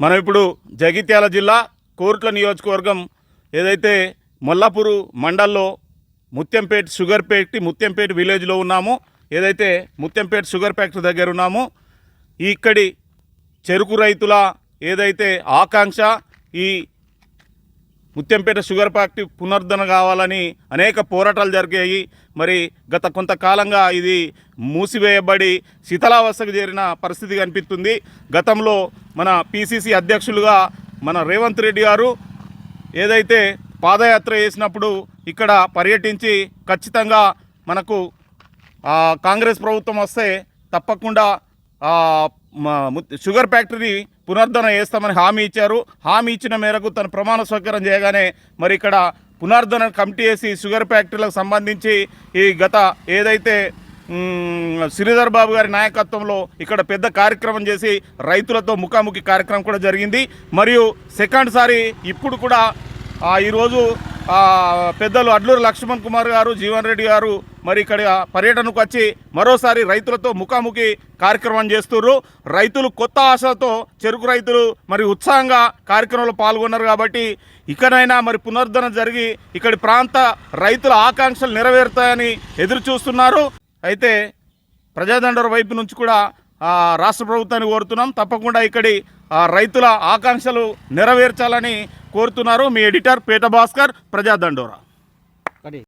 మనం ఇప్పుడు జగిత్యాల జిల్లా కోరుట్ల నియోజకవర్గం ఏదైతే మొల్లాపూరు మండల్లో ముత్యంపేట్ షుగర్ ఫ్యాక్టరీ ముత్యంపేట్ విలేజ్లో ఉన్నామో ఏదైతే ముత్యంపేట్ షుగర్ ఫ్యాక్టరీ దగ్గర ఉన్నామో ఇక్కడి చెరుకు రైతుల ఏదైతే ఆకాంక్ష ఈ ముత్యంపేట షుగర్ ఫ్యాక్టరీ పునరుద్ధరణ కావాలని అనేక పోరాటాలు జరిగాయి. మరి గత కొంతకాలంగా ఇది మూసివేయబడి శిథిలావస్థకు చేరిన పరిస్థితి కనిపిస్తుంది. గతంలో మన పిసిసి అధ్యక్షులుగా మన రేవంత్ రెడ్డి గారు ఏదైతే పాదయాత్ర చేసినప్పుడు ఇక్కడ పర్యటించి ఖచ్చితంగా మనకు కాంగ్రెస్ ప్రభుత్వం వస్తే తప్పకుండా షుగర్ ఫ్యాక్టరీ పునరుద్ధరణ చేస్తామని హామీ ఇచ్చారు. హామీ ఇచ్చిన మేరకు తను ప్రమాణ స్వీకారం చేయగానే మరి ఇక్కడ పునరుద్ధరణ కమిటీ వేసి షుగర్ ఫ్యాక్టరీలకు సంబంధించి ఈ గత ఏదైతే శ్రీధర్ బాబు గారి నాయకత్వంలో ఇక్కడ పెద్ద కార్యక్రమం చేసి రైతులతో ముఖాముఖి కార్యక్రమం కూడా జరిగింది. మరియు సెకండ్ సారి ఇప్పుడు కూడా ఈరోజు పెద్దలు అడ్లూరు లక్ష్మణ్ కుమార్ గారు జీవన్ రెడ్డి గారు మరి ఇక్కడ పర్యటనకు వచ్చి మరోసారి రైతులతో ముఖాముఖి కార్యక్రమం చేస్తున్నారు రైతులు కొత్త ఆశతో చెరుకు రైతులు మరి ఉత్సాహంగా కార్యక్రమంలో పాల్గొన్నారు కాబట్టి ఇకనైనా మరి పునరుద్ధరణ జరిగి ఇక్కడి ప్రాంత రైతుల ఆకాంక్షలు నెరవేరుతాయని ఎదురు చూస్తున్నారు. అయితే ప్రజాదండర వైపు నుంచి కూడా రాష్ట్ర ప్రభుత్వాన్ని కోరుతున్నాం. తప్పకుండా ఇక్కడి రైతుల ఆకాంక్షలు నెరవేర్చాలని కోరుతున్నారు మీ ఎడిటర్ పేట భాస్కర్ ప్రజాదండోరా.